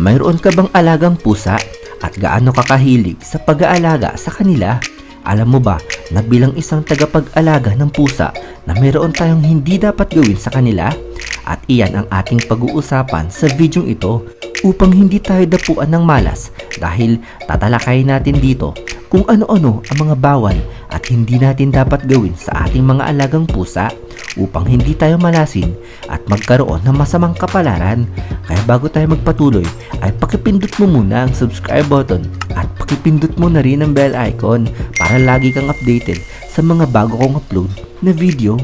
Mayroon ka bang alagang pusa at gaano ka kahilig sa pag-aalaga sa kanila? Alam mo ba na bilang isang tagapag-alaga ng pusa na mayroon tayong hindi dapat gawin sa kanila? At iyan ang ating pag-uusapan sa videong ito upang hindi tayo dapuan ng malas dahil tatalakayin natin dito kung ano-ano ang mga bawal at hindi natin dapat gawin sa ating mga alagang pusa upang hindi tayo malasin at magkaroon ng masamang kapalaran. Kaya bago tayo magpatuloy ay pakipindot mo muna ang subscribe button at pakipindot mo na rin ang bell icon para lagi kang updated sa mga bago kong upload na video.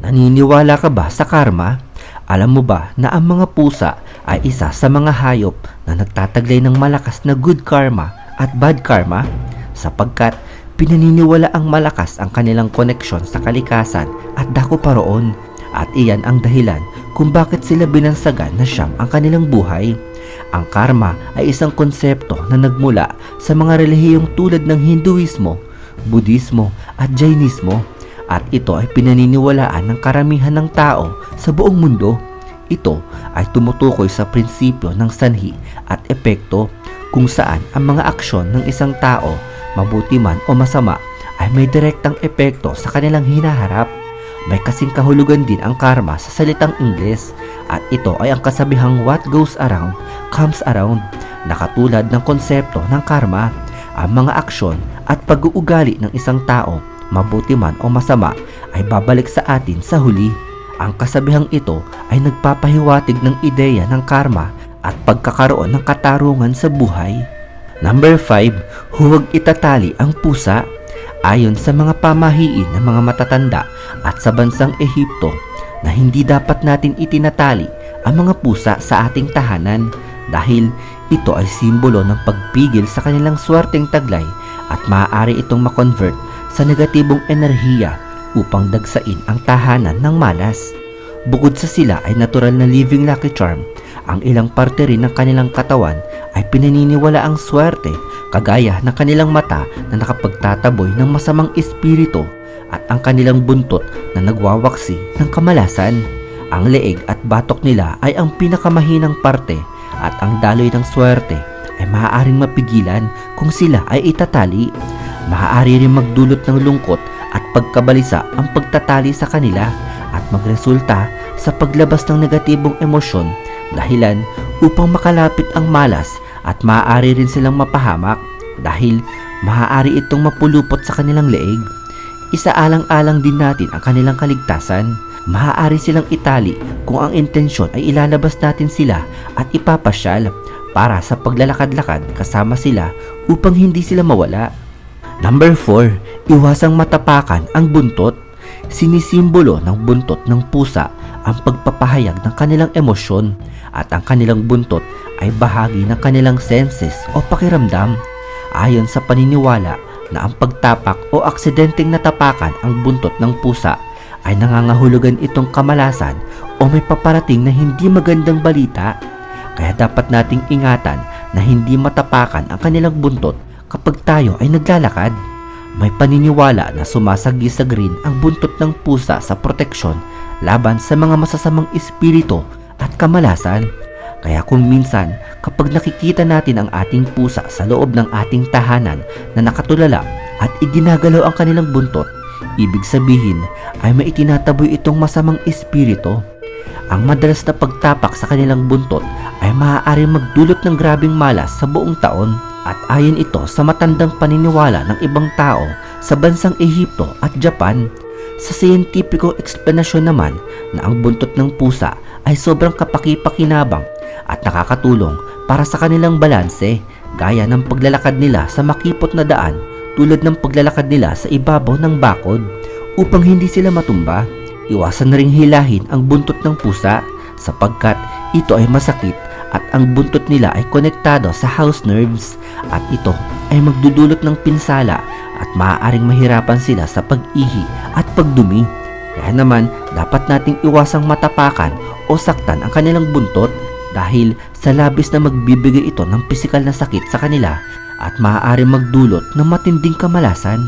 Naniniwala ka ba sa karma? Alam mo ba na ang mga pusa ay isa sa mga hayop na nagtataglay ng malakas na good karma at bad karma? Sapagkat pinaniniwala ang malakas ang kanilang koneksyon sa kalikasan at dako pa roon. At iyan ang dahilan kung bakit sila binansagan na siyam ang kanilang buhay. Ang karma ay isang konsepto na nagmula sa mga relihiyong tulad ng Hinduismo, Budismo at Jainismo at ito ay pinaniniwalaan ng karamihan ng tao sa buong mundo. Ito ay tumutukoy sa prinsipyo ng sanhi at epekto kung saan ang mga aksyon ng isang tao, mabuti man o masama, ay may direktang epekto sa kanilang hinaharap. May kasing kahulugan din ang karma sa salitang Ingles at ito ay ang kasabihang what goes around comes around na katulad ng konsepto ng karma, ang mga aksyon at pag-uugali ng isang tao mabuti man o masama, ay babalik sa atin sa huli. Ang kasabihang ito ay nagpapahiwatig ng ideya ng karma at pagkakaroon ng katarungan sa buhay. Number 5, huwag itatali ang pusa. Ayon sa mga pamahiin ng mga matatanda at sa bansang Ehipto na hindi dapat natin itinatali ang mga pusa sa ating tahanan dahil ito ay simbolo ng pagpigil sa kanilang swerteng taglay at maaari itong makonvert sa negatibong enerhiya upang dagsain ang tahanan ng malas. Bukod sa sila ay natural na living lucky charm, ang ilang parte rin ng kanilang katawan ay pinaniniwala ang swerte kagaya ng kanilang mata na nakapagtataboy ng masamang espiritu at ang kanilang buntot na nagwawaksi ng kamalasan. Ang leeg at batok nila ay ang pinakamahinang parte at ang daloy ng swerte ay maaaring mapigilan kung sila ay itatali maaari rin magdulot ng lungkot at pagkabalisa ang pagtatali sa kanila at magresulta sa paglabas ng negatibong emosyon dahilan upang makalapit ang malas at maaari rin silang mapahamak dahil maaari itong mapulupot sa kanilang leeg. Isaalang-alang din natin ang kanilang kaligtasan. Maaari silang itali kung ang intensyon ay ilalabas natin sila at ipapasyal para sa paglalakad-lakad kasama sila upang hindi sila mawala. Number 4, iwasang matapakan ang buntot. Sinisimbolo ng buntot ng pusa ang pagpapahayag ng kanilang emosyon at ang kanilang buntot ay bahagi ng kanilang senses o pakiramdam. Ayon sa paniniwala na ang pagtapak o aksidenteng natapakan ang buntot ng pusa ay nangangahulugan itong kamalasan o may paparating na hindi magandang balita. Kaya dapat nating ingatan na hindi matapakan ang kanilang buntot kapag tayo ay naglalakad. May paniniwala na sumasagi-sag rin ang buntot ng pusa sa proteksyon laban sa mga masasamang espiritu at kamalasan. Kaya kung minsan kapag nakikita natin ang ating pusa sa loob ng ating tahanan na nakatulala at iginagalaw ang kanilang buntot, ibig sabihin ay may itinataboy itong masamang espiritu. Ang madalas na pagtapak sa kanilang buntot ay maaaring magdulot ng grabing malas sa buong taon at ayon ito sa matandang paniniwala ng ibang tao sa bansang Ehipto at Japan. Sa siyentipikong eksplanasyon naman na ang buntot ng pusa ay sobrang kapaki-pakinabang at nakakatulong para sa kanilang balanse gaya ng paglalakad nila sa makipot na daan tulad ng paglalakad nila sa ibabaw ng bakod upang hindi sila matumba. Iwasan na ring hilahin ang buntot ng pusa sapagkat ito ay masakit at ang buntot nila ay konektado sa house nerves at ito ay magdudulot ng pinsala at maaaring mahirapan sila sa pag-ihi at pagdumi. Kaya naman dapat nating iwasang matapakan o saktan ang kanilang buntot dahil sa labis na magbibigay ito ng pisikal na sakit sa kanila at maaaring magdulot ng matinding kamalasan.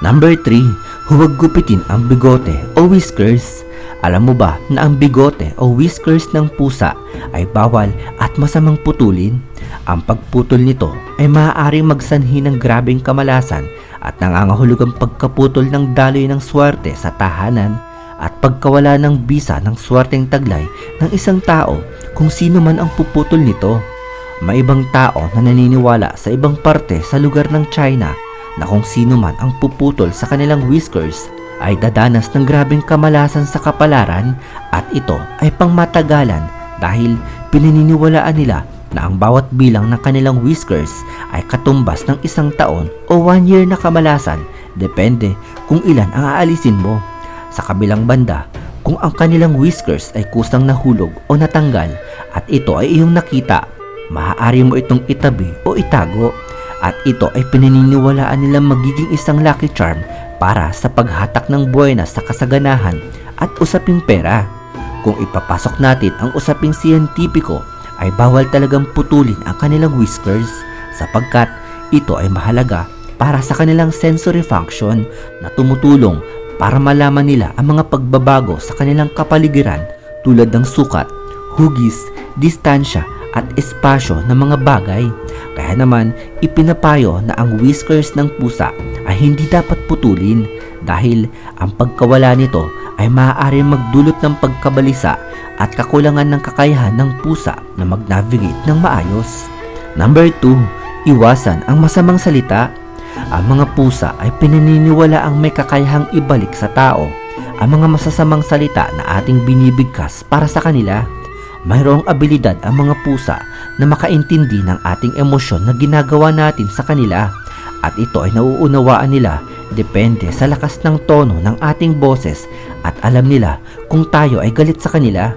Number 3, huwag gupitin ang bigote o whiskers. Alam mo ba na ang bigote o whiskers ng pusa ay bawal at masamang putulin? Ang pagputol nito ay maaaring magsanhi ng grabeng kamalasan at nangangahulugang pagkaputol ng daloy ng swerte sa tahanan at pagkawala ng bisa ng swerteng taglay ng isang tao kung sino man ang puputol nito. May ibang tao na naniniwala sa ibang parte sa lugar ng China na kung sino man ang puputol sa kanilang whiskers ay dadanas ng grabeng kamalasan sa kapalaran at ito ay pangmatagalan dahil pinaniniwalaan nila na ang bawat bilang ng kanilang whiskers ay katumbas ng isang taon o one year na kamalasan depende kung ilan ang aalisin mo. Sa kabilang banda, kung ang kanilang whiskers ay kusang nahulog o natanggal at ito ay iyong nakita, maaari mo itong itabi o itago at ito ay pinaniniwalaan nilang magiging isang lucky charm para sa paghatak ng buwenas sa kasaganahan at usaping pera. Kung ipapasok natin ang usaping siyentipiko, ay bawal talagang putulin ang kanilang whiskers sapagkat ito ay mahalaga para sa kanilang sensory function na tumutulong para malaman nila ang mga pagbabago sa kanilang kapaligiran tulad ng sukat, hugis, distansya at espasyo ng mga bagay. Kaya naman, ipinapayo na ang whiskers ng pusa ay hindi dapat putulin dahil ang pagkawala nito ay maaari magdulot ng pagkabalisa at kakulangan ng kakayahan ng pusa na mag-navigate ng maayos. Number 2, iwasan ang masamang salita. Ang mga pusa ay pinaniniwala ang may kakayahang ibalik sa tao ang mga masasamang salita na ating binibigkas para sa kanila. Mayroong abilidad ang mga pusa na makaintindi ng ating emosyon na ginagawa natin sa kanila at ito ay nauunawaan nila depende sa lakas ng tono ng ating boses at alam nila kung tayo ay galit sa kanila.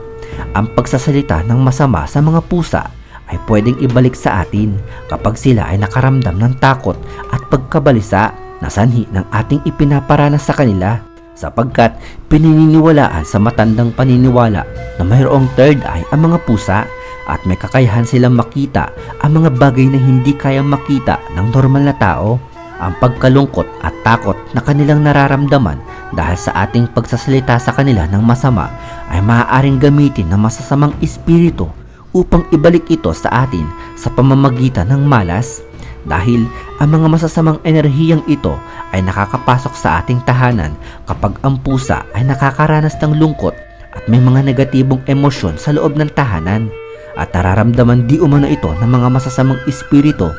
Ang pagsasalita ng masama sa mga pusa ay pwedeng ibalik sa atin kapag sila ay nakaramdam ng takot at pagkabalisa na sanhi ng ating ipinaparanas sa kanila sapagkat pinaniniwalaan sa matandang paniniwala na mayroong third eye ang mga pusa at may kakayahan silang makita ang mga bagay na hindi kayang makita ng normal na tao. Ang pagkalungkot at takot na kanilang nararamdaman dahil sa ating pagsasalita sa kanila ng masama ay maaaring gamitin ng masasamang espiritu upang ibalik ito sa atin sa pamamagitan ng malas dahil ang mga masasamang enerhiyang ito ay nakakapasok sa ating tahanan kapag ang pusa ay nakakaranas ng lungkot at may mga negatibong emosyon sa loob ng tahanan at nararamdaman di umano ito ng mga masasamang espiritu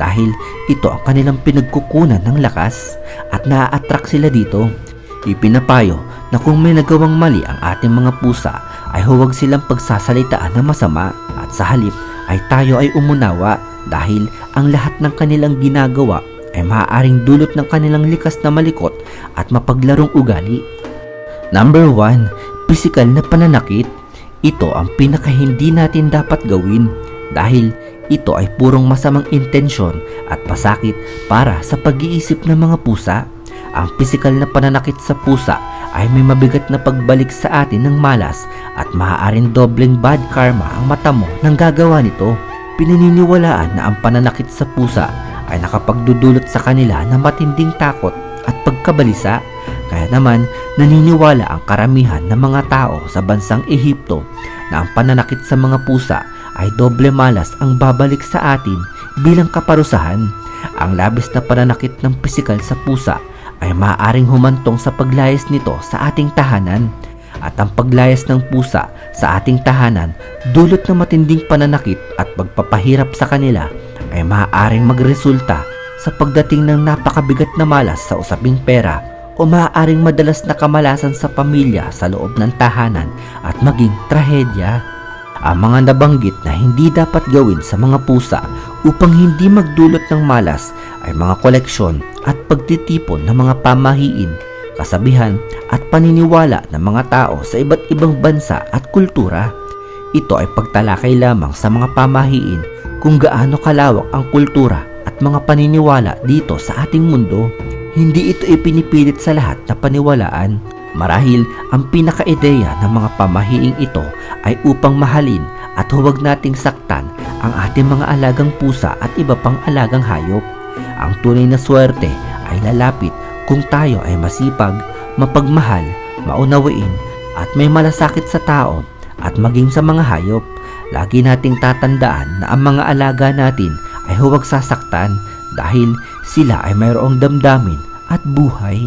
dahil ito ang kanilang pinagkukunan ng lakas at naa-attract sila dito. Ipinapayo na kung may nagawang mali ang ating mga pusa ay huwag silang pagsasalitaan ng masama at sa halip ay tayo ay umunawa dahil ang lahat ng kanilang ginagawa ay maaaring dulot ng kanilang likas na malikot at mapaglarong ugali. Number 1, physical na pananakit. Ito ang pinaka hindi natin dapat gawin dahil ito ay purong masamang intensyon at pasakit para sa pag-iisip ng mga pusa. Ang pisikal na pananakit sa pusa ay may mabigat na pagbalik sa atin ng malas at maaaring dobleng bad karma ang mata mo nang gagawa nito. Pinaniniwalaan na ang pananakit sa pusa ay nakapagdudulot sa kanila ng matinding takot at pagkabalisa. Kaya naman naniniwala ang karamihan ng mga tao sa bansang Ehipto na ang pananakit sa mga pusa ay doble malas ang babalik sa atin bilang kaparusahan. Ang labis na pananakit ng pisikal sa pusa ay maaaring humantong sa paglayas nito sa ating tahanan at ang paglayas ng pusa sa ating tahanan dulot ng matinding pananakit at pagpapahirap sa kanila ay maaaring magresulta sa pagdating ng napakabigat na malas sa usaping pera o maaaring madalas na kamalasan sa pamilya sa loob ng tahanan at maging trahedya. Ang mga nabanggit na hindi dapat gawin sa mga pusa upang hindi magdulot ng malas ay mga koleksyon at pagtitipon ng mga pamahiin, kasabihan at paniniwala ng mga tao sa iba't ibang bansa at kultura. Ito ay pagtalakay lamang sa mga pamahiin kung gaano kalawak ang kultura at mga paniniwala dito sa ating mundo. Hindi ito ipinipilit sa lahat na paniwalaan. Marahil ang pinaka-ideya ng mga pamahiing ito ay upang mahalin at huwag nating saktan ang ating mga alagang pusa at iba pang alagang hayop. Ang tunay na swerte ay lalapit kung tayo ay masipag, mapagmahal, maunawain, at may malasakit sa tao at maging sa mga hayop. Lagi nating tatandaan na ang mga alaga natin ay huwag sasaktan dahil sila ay mayroong damdamin at buhay.